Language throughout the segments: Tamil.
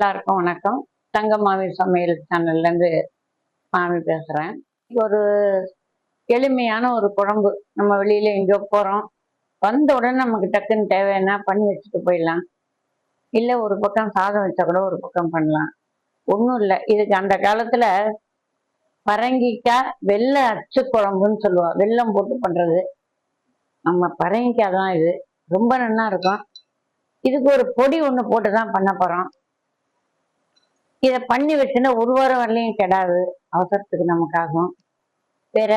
எல்லாருக்கும் வணக்கம். தங்க மாமி சமையல் சேனல்லேருந்து மாமி பேசுகிறேன் ஒரு எளிமையான ஒரு குழம்பு. நம்ம வெளியில் எங்கேயோ போகிறோம் வந்த உடனே நமக்கு டக்குன்னு தேவைன்னா பண்ணி வச்சுட்டு போயிடலாம். இல்லை ஒரு பக்கம் சாதம் வச்சா கூட ஒரு பக்கம் பண்ணலாம். ஒன்றும் இல்லை. இதுக்கு அந்த காலத்தில் பரங்கிக்காய் வெள்ளை அச்சு குழம்புன்னு சொல்லுவா. வெல்லம் போட்டு பண்ணுறது நம்ம பரங்கிக்காய் தான் இது. ரொம்ப நல்லா இருக்கும். இதுக்கு ஒரு பொடி ஒன்று போட்டு தான் பண்ண போகிறோம் இதை பண்ணி வச்சுன்னா ஒரு வாரம் வரலையும் கெடாது. அவசரத்துக்கு நமக்காகும். வேற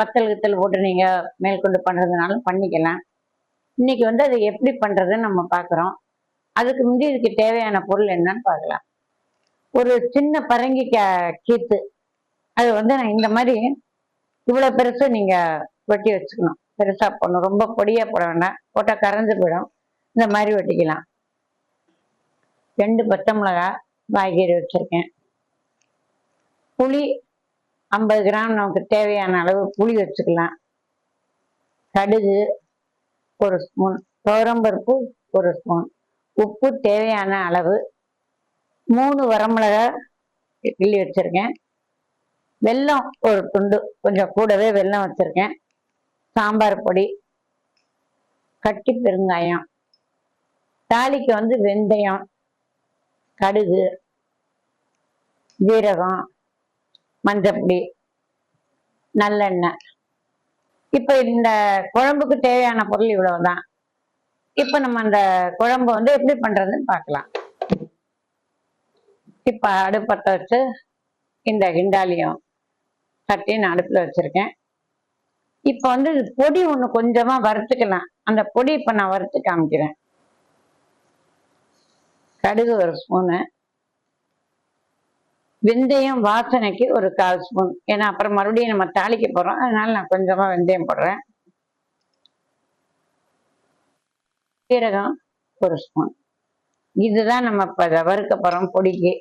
வத்தல் கித்தல் போட்டு நீங்க மேற்கொண்டு பண்றதுனாலும் பண்ணிக்கலாம். இன்னைக்கு வந்து அதை எப்படி பண்றதுன்னு நம்ம பார்க்குறோம் அதுக்கு முந்தைய இதுக்கு தேவையான பொருள் என்னன்னு பார்க்கலாம் ஒரு சின்ன பரங்கி கீத்து. அது வந்து நான் இந்த மாதிரி இவ்வளோ பெருசு நீங்கள் வெட்டி வச்சுக்கணும். பெருசாக போடணும். ரொம்ப பொடியாக போட வேண்டாம். போட்டால் கரைஞ்சு போயிடும். இந்த மாதிரி வெட்டிக்கலாம். ரெண்டு பச்சை மிளகாய் காய்கறி வச்சுருக்கேன். புளி ஐம்பது கிராம் நமக்கு தேவையான அளவு புளி வச்சுக்கலாம். கடுகு ஒரு ஸ்பூன் துவரம்பருப்பு ஒரு ஸ்பூன் உப்பு தேவையான அளவு மூணு வரமிளகாய் கிள்ளி வச்சுருக்கேன். வெல்லம் ஒரு துண்டு கொஞ்சம் கூடவே வெல்லம் வச்சுருக்கேன். சாம்பார் பொடி கட்டி பெருங்காயம் தாளிக்கு வந்து வெந்தயம் கடுகு ஜீரகம் மஞ்சப்பொடி நல்லெண்ணெய். இப்போ இந்த குழம்புக்கு தேவையான பொருள் இவ்வளவுதான். இப்போ நம்ம அந்த குழம்பு வந்து எப்படி பண்ணுறதுன்னு பார்க்கலாம். இப்போ அடுப்பத்தை வச்சு இந்த கிண்டாலியும் தட்டி நான் அடுப்பில் வச்சுருக்கேன். இப்போ வந்து பொடி ஒன்று கொஞ்சமாக வறுத்துக்கலாம். அந்த பொடி இப்போ நான் வறுத்து காமிக்கிறேன். கடுகு ஒரு ஸ்பூனு வெந்தயம் வாசனைக்கு ஒரு கால் ஸ்பூன் ஏன்னா அப்புறம் மறுபடியும் நம்ம தாளிக்க போகிறோம் அதனால நான் கொஞ்சமாக வெந்தயம் போடுறேன். சீரகம் ஒரு ஸ்பூன் இதுதான் நம்ம இப்போ வறுக்க போகிறோம் பொடிக்கு.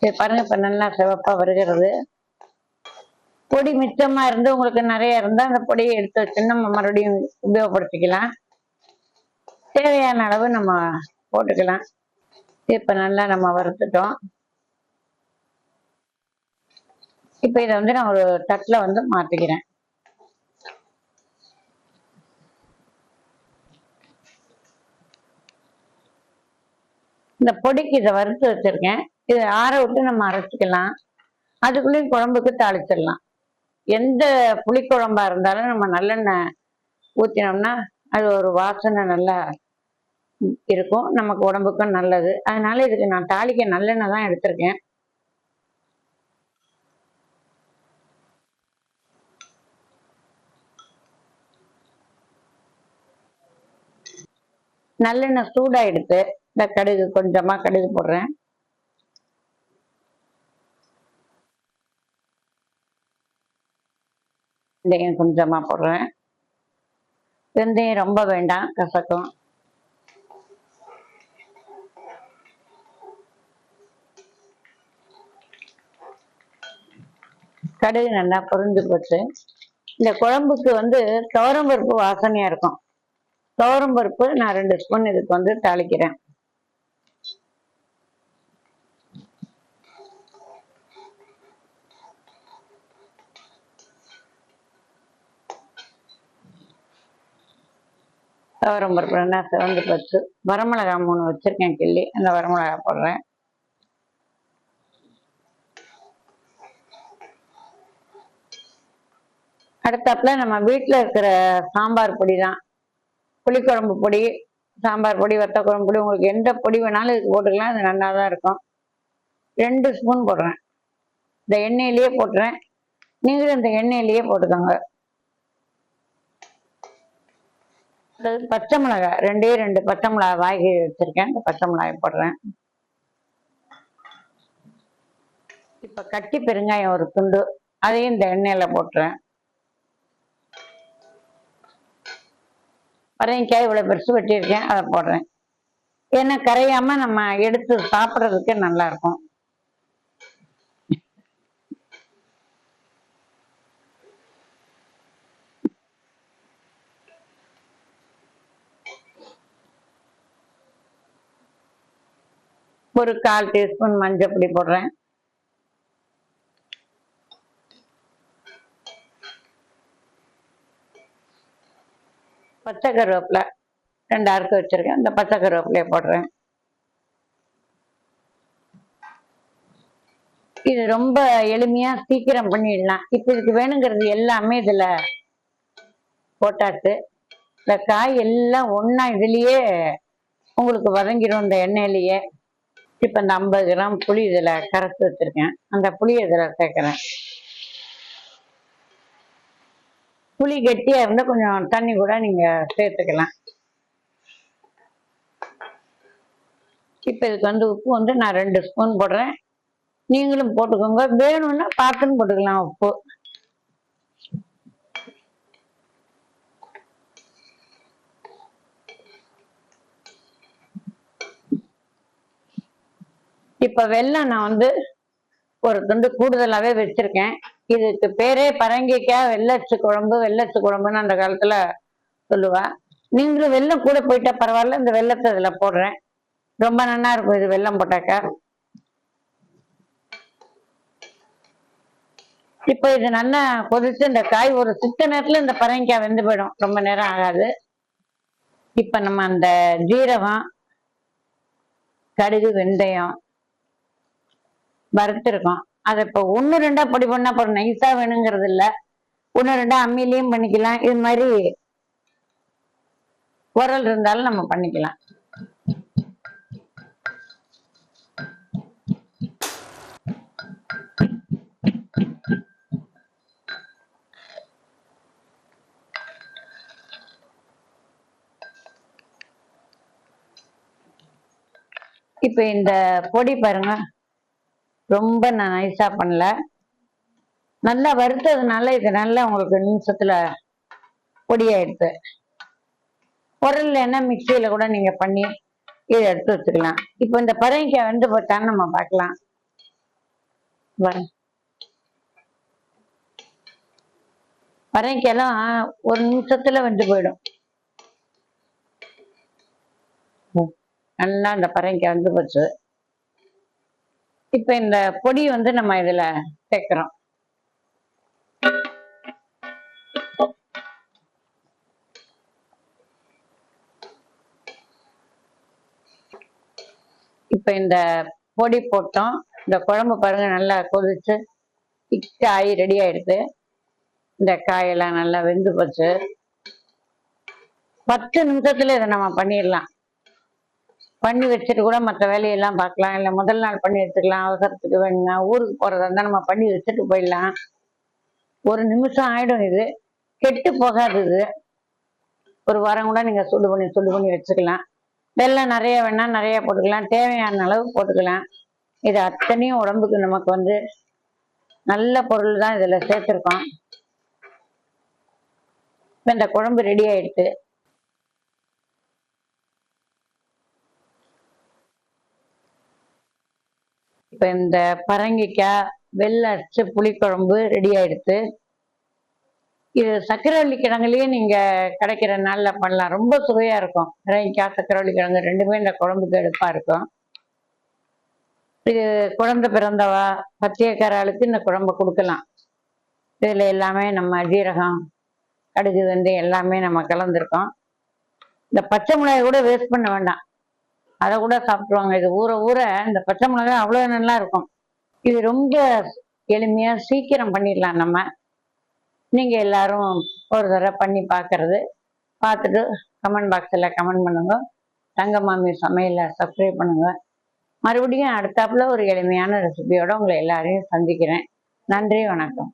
சரி பாருங்க இப்போ நல்லா சிவப்பாக வருகிறது. பொடி மிச்சமா இருந்து உங்களுக்கு நிறைய இருந்தா அந்த பொடியை எடுத்து வச்சு நம்ம மறுபடியும் உபயோகப்படுத்திக்கலாம். தேவையான அளவு நம்ம போட்டுக்கலாம். இப்ப நல்லா நம்ம வறுத்துட்டோம். இப்ப இதை வந்து நான் ஒரு தட்டுல வந்து மாத்திக்கிறேன். இந்த பொடிக்கு இதை வறுத்து வச்சிருக்கேன். இதை ஆற விட்டு நம்ம அரைச்சிக்கலாம். அதுக்குள்ளேயும் குழம்புக்கு தாளிச்சிடலாம். எந்த புளிக்குழம்பா இருந்தாலும் நம்ம நல்லெண்ணெய் ஊற்றினோம்னா அது ஒரு வாசனை நல்லா இருக்கும். நமக்கு உடம்புக்கும் நல்லது. அதனால இதுக்கு நான் தாளிக்க நல்லெண்ணெய் தான் எடுத்திருக்கேன். நல்லெண்ணெய் சூடாக எடுத்து இந்த கடுகு கொஞ்சமாக கடுகு போடுறேன். வெந்தயம் கொஞ்சமாக போடுறேன். வெந்தயம் ரொம்ப வேண்டாம் கசக்கும். கடுகு நல்லா பொருந்து போச்சு. இந்த குழம்புக்கு வந்து துவரம்பருப்பு வாசனையாக இருக்கும். துவரம்பருப்பு நான் ரெண்டு ஸ்பூன் இதுக்கு வந்து தாளிக்கிறேன். துவரம் பருப்பு ரெண்டா சிவந்து பச்சு வரமிளகா மூணு வச்சிருக்கேன் கிள்ளி. அந்த வரமிளகா போடுறேன். அடுத்தாப்பில் நம்ம வீட்டில் இருக்கிற சாம்பார் பொடி தான் புளிக்குழம்பு பொடி சாம்பார் பொடி வத்த குழம்பு பொடி உங்களுக்கு எந்த பொடி வேணாலும் இதுக்கு போட்டுக்கலாம் அது நல்லா தான் இருக்கும். ரெண்டு ஸ்பூன் போடுறேன். இந்த எண்ணெயிலேயே போட்டுறேன். நீங்களும் இந்த எண்ணெயிலேயே போட்டுக்கோங்க. பச்சை மிளகாய் ரெண்டே ரெண்டு பச்சை மிளகாய் வாங்கி வச்சிருக்கேன் இந்த பச்சை மிளகாய் போடுறேன். இப்ப கட்டி பெருங்காயம் ஒரு துண்டு அதையும் இந்த எண்ணெயில போட்டுறேன். பரங்கிக்காய் இவ்வளவு பெருசு வெட்டியிருக்கேன் அதை போடுறேன். ஏன்னா கரையாம நம்ம எடுத்து சாப்பிட்றதுக்கு நல்லா இருக்கும். ஒரு கால் டீஸ்பூன் மஞ்சள் பொடி போடுறேன். பச்சை கருவேப்பிலை ரெண்டு அறுத்து வச்சிருக்கேன். இந்த பச்சை கருவேப்பிலையை போடுறேன். இது ரொம்ப எளிமையா சீக்கிரம் பண்ணிடலாம். இப்போ இதுக்கு வேணுங்கிறது எல்லாமே இதுல போட்டாச்சு. இந்த காய் எல்லாம் ஒன்னா இதுலயே உங்களுக்கு வதங்கிடும் இந்த எண்ணெயிலேயே. இப்போ இந்த ஐம்பது கிராம் புளி இதுல கரைச்சி வச்சிருக்கேன். அந்த புளியை இதுல சேர்க்கிறேன். புளி கெட்டியா இருந்தா கொஞ்சம் தண்ணி கூட நீங்க சேர்த்துக்கலாம். இப்போ இதுக்கு வந்து உப்பு வந்து நான் ரெண்டு ஸ்பூன் போடுறேன். நீங்களும் போட்டுக்கோங்க. வேணும்னா பார்த்துன்னு போட்டுக்கலாம் உப்பு. இப்ப வெல்லம் நான் வந்து ஒரு துண்டு கூடுதலாவே வச்சிருக்கேன். இதுக்கு பேரே பரங்கிக்காய் வெள்ளச்சு குழம்பு வெள்ளச்சு குழம்புன்னு அந்த காலத்துல சொல்லுவா. நீங்களும் வெல்லம் கூட போயிட்டா பரவாயில்ல இந்த வெள்ளத்தை இதுல போடுறேன். ரொம்ப நல்லா இருக்கும் இது வெள்ளம் போட்டாக்கா. இப்போ இது நல்லா கொதிச்சு இந்த காய் ஒரு சித்த நேரத்துல இந்த பரங்கிக்காய் வெந்து போயிடும். ரொம்ப நேரம் ஆகாது. இப்ப நம்ம அந்த ஜீரகம் கடுகு வெந்தயம் வறுத்திருக்கோம். அதை இப்போ ஒன்று ரெண்டா பொடி பண்ணா அப்புறம் நைஸா வேணுங்கிறது இல்ல. ஒன்று ரெண்டா அம்மிலையும் பண்ணிக்கலாம். இது மாதிரி உரல் இருந்தாலும் நம்ம பண்ணிக்கலாம். இப்போ இந்த பொடி பாருங்க. ரொம்ப நான் நைஸா பண்ணல. நல்லா வறுத்ததுனால இது நல்லா உங்களுக்கு நிமிஷத்துல பொடியாயிடுது உரல்ல என்ன மிக்சியில கூட நீங்க பண்ணி இதை எடுத்து வச்சுக்கலாம். இப்போ இந்த பரங்கிக்காய் வந்து பார்த்தான்னு நம்ம பார்க்கலாம். பாருங்க. பரங்கிக்காயெல்லாம் ஒரு நிமிஷத்துல வந்து போயிடும். நல்லா இந்த பரங்கிக்காய் வந்து போச்சு. இப்ப இந்த பொடி வந்து நம்ம இதுல சேர்க்கிறோம். இப்ப இந்த பொடி போட்டோம். இந்த குழம்பு பாருங்க நல்லா கொதிச்சு திக்காயி ரெடி ஆயிடுது இந்த காயெல்லாம் நல்லா வெந்து போச்சு. பத்து நிமிஷத்துல இதை நம்ம பண்ணிடலாம். பண்ணி வச்சுட்டு கூட மற்ற வேலையெல்லாம் பார்க்கலாம். இல்லை முதல் நாள் பண்ணி வச்சுக்கலாம் அவசரத்துக்கு வேணும்னா ஊருக்கு போகிறதா இருந்தால் நம்ம பண்ணி வச்சுட்டு போயிடலாம். ஒரு நிமிஷம் ஆகிடும் இது. கெட்டு போகாது இது. ஒரு வாரம் கூட நீங்கள் சுடு பண்ணி சுடு பண்ணி வச்சுக்கலாம். வெள்ளம் நிறைய வேணால் நிறைய போட்டுக்கலாம். தேவையான அளவு போட்டுக்கலாம். இது அத்தனையும் உடம்புக்கு நமக்கு வந்து நல்ல பொருள் தான் இதில் சேர்த்துருக்கோம். இந்த குழம்பு ரெடி ஆயிடுச்சு. இப்ப இந்த பரங்கிக்காய் வெள்ளை அரைச்ச புளிக்குழம்பு ரெடி ஆயிடுச்சு இது சக்கரவள்ளி கிழங்குலயே நீங்க கிடைக்கிற நாள்ல பண்ணலாம். ரொம்ப சுவையா இருக்கும். பரங்கிக்காய் சக்கரவள்ளி கிழங்கு ரெண்டுமே இந்த குழம்புக்கு எடுப்பா இருக்கும். இது குழந்தை பிறந்தவா பத்தியக்காராளுக்கு இந்த குழம்பு கொடுக்கலாம். இதுல எல்லாமே நம்ம ஜீரகம் கடுகு வந்து எல்லாமே நம்ம கலந்துருக்கோம். இந்த பச்சை மிளகாய் கூட வேஸ்ட் பண்ண வேண்டாம். அதை கூட சாப்பிடுவாங்க இது ஊற ஊற இந்த பச்சை மிளகாய் அவ்வளோ நல்லா இருக்கும். இது ரொம்ப எளிமையாக சீக்கிரம் பண்ணிடலாம் நம்ம. நீங்கள் எல்லாரும் ஒரு தடவை பண்ணி பார்க்கறது பார்த்துட்டு கமெண்ட் பாக்ஸில் கமெண்ட் பண்ணுங்க. தங்க மாமி சமையலை சப்ஸ்கிரைப் பண்ணுங்க. மறுபடியும் அடுத்தாப்புல ஒரு எளிமையான ரெசிபியோட உங்களை எல்லாரையும் சந்திக்கிறேன். நன்றி வணக்கம்.